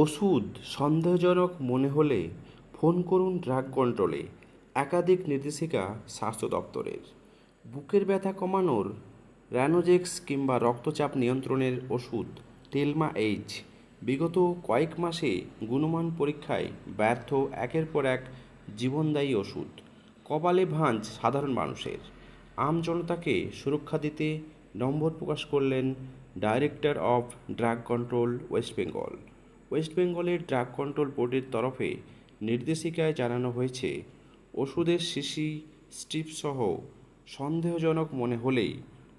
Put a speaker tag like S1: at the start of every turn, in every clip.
S1: ওষুধ সন্দেহজনক মনে হলে ফোন করুন ড্রাগ কন্ট্রোলে, একাধিক নির্দেশিকা স্বাস্থ্য দপ্তরের। বুকের ব্যথা কমানোর র্যানোজেক্স কিংবা রক্তচাপ নিয়ন্ত্রণের ওষুধ টেলমা এইচ। বিগত কয়েক মাসে গুণমান পরীক্ষায় ব্যর্থ একের পর এক জীবনদায়ী ওষুধ। কপালে ভাঁজ সাধারণ মানুষের। আম জনতাকে সুরক্ষা দিতে নম্বর প্রকাশ করলেন director of drug control West Bengal. West বেঙ্গলের ড্রাগ কন্ট্রোল বোর্ডের তরফে নির্দেশিকায় জানানো হয়েছে, ওষুধের শিশি স্ট্রিপসহ সন্দেহজনক মনে হলেই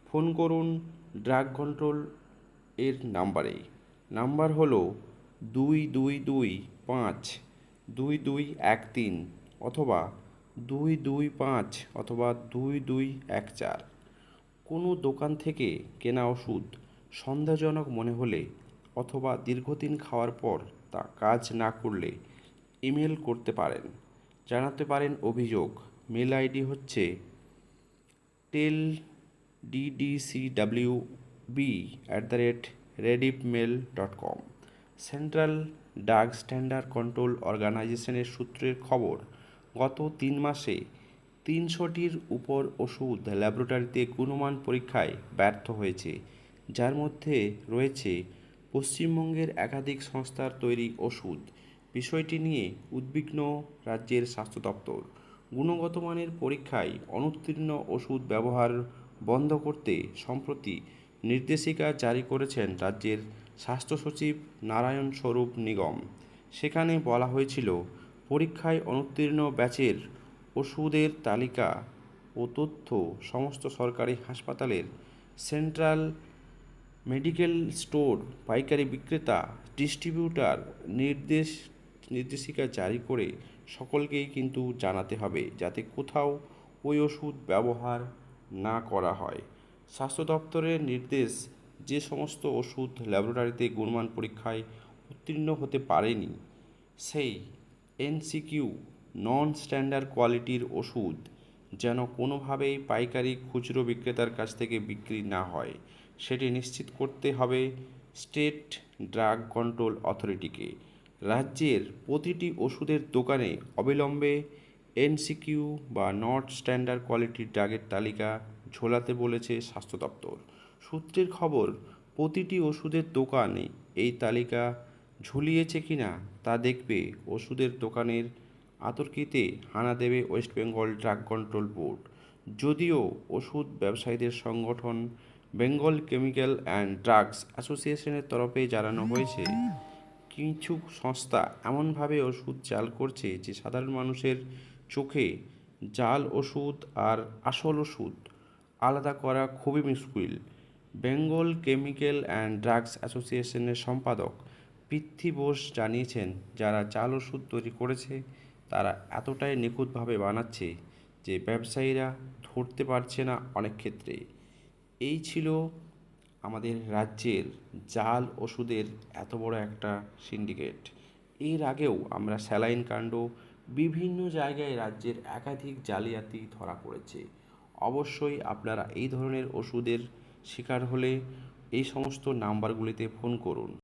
S1: ফোন করুন ড্রাগ কন্ট্রোল এর নাম্বারে। নাম্বার হলো দুই দুই দুই পাঁচ দুই দুই এক তিন অথবা দুই দুই পাঁচ অথবা দুই দুই এক চার। কোনো দোকান থেকে কেনা ওষুধ সন্দেহজনক মনে হলে অথবা দীর্ঘদিন খাওয়ার পর তা কাজ না করলে ইমেল করতে পারেন। জানাতে পারেন অভিযোগ। মেল আইডি হচ্ছে টেল D D C W B at the rate rediff mail dot com central ডাক স্ট্যান্ডার্ড কন্ট্রোল অর্গানাইজেশনের সূত্রের খবর, গত তিন মাসে তিনশোটির উপর ওষুধ ল্যাবরেটরিতে গুণমান পরীক্ষায় ব্যর্থ হয়েছে, যার মধ্যে রয়েছে পশ্চিমবঙ্গের একাধিক সংস্থার তৈরি ওষুধ। বিষয়টি নিয়ে উদ্বিগ্ন রাজ্যের স্বাস্থ্য দপ্তর। গুণগত মানের পরীক্ষায় অনুত্তীর্ণ ওষুধ ব্যবহার বন্ধ করতে সম্প্রতি নির্দেশিকা জারি করেছেন রাজ্যের স্বাস্থ্য সচিব নারায়ণ স্বরূপ নিগম। সেখানে বলা হয়েছিল, পরীক্ষায় অনুত্তীর্ণ ব্যাচের ওষুধের তালিকা ও তথ্য সমস্ত সরকারি হাসপাতালের সেন্ট্রাল মেডিকেল স্টোর, পাইকারি বিক্রেতা, ডিস্ট্রিবিউটার নির্দেশ, নির্দেশিকা জারি করে সকলকেই কিন্তু জানাতে হবে যাতে কোথাও ওই ওষুধ ব্যবহার না করা হয়। স্বাস্থ্য দপ্তরের নির্দেশ, যে সমস্ত ওষুধ ল্যাবরেটরিতে গুণমান পরীক্ষায় উত্তীর্ণ হতে পারেনি, সেই এনসিকিউ নন স্ট্যান্ডার্ড কোয়ালিটির ওষুধ যেন কোনোভাবেই পাইকারি খুচরো বিক্রেতার কাছ থেকে বিক্রি না হয়। সেটি নিশ্চিত করতে হবে স্টেট ড্রাগ কন্ট্রোল অথরিটিকে। রাজ্যের প্রতিটি ওষুধের দোকানে অবিলম্বে এনসিকিউ বা নট স্ট্যান্ডার্ড কোয়ালিটির ড্রাগের তালিকা ঝোলাতে বলেছে স্বাস্থ্য দপ্তর। সূত্রের খবর, প্রতিটি ওষুধের দোকানে এই তালিকা ঝুলিয়েছে কিনা তা দেখবে ওষুধের দোকানের আতর্কিতে হানা দেবে West Bengal drug control board. যদিও ওষুধ ব্যবসায়ীদের সংগঠন বেঙ্গল কেমিক্যাল অ্যান্ড ড্রাগস অ্যাসোসিয়েশনের তরফে জানানো হয়েছে, কিছু সংস্থা এমনভাবে ওষুধ জাল করছে যে সাধারণ মানুষের চোখে জাল ওষুধ আর আসল ওষুধ আলাদা করা খুবই মুশকিল। বেঙ্গল কেমিক্যাল অ্যান্ড ড্রাগস অ্যাসোসিয়েশনের সম্পাদক পৃথ্বী বোস জানিয়েছেন, যারা জাল ওষুধ তৈরি করেছে, তারা এতটাই নিখুঁতভাবে বানাচ্ছে যে ব্যবসায়ীরা ধরতে পারছে না অনেক ক্ষেত্রে। এই ছিল আমাদের রাজ্যের জাল ওষুধের এত বড় একটা সিন্ডিকেট এর আগেও আমরা স্যালাইন কাণ্ড বিভিন্ন জায়গায় রাজ্যের একাধিক জালিয়াতি ধরা পড়েছে। অবশ্যই আপনারা এই ধরনের ওষুধের শিকার হলে এই সমস্ত নাম্বারগুলিতে ফোন করুন।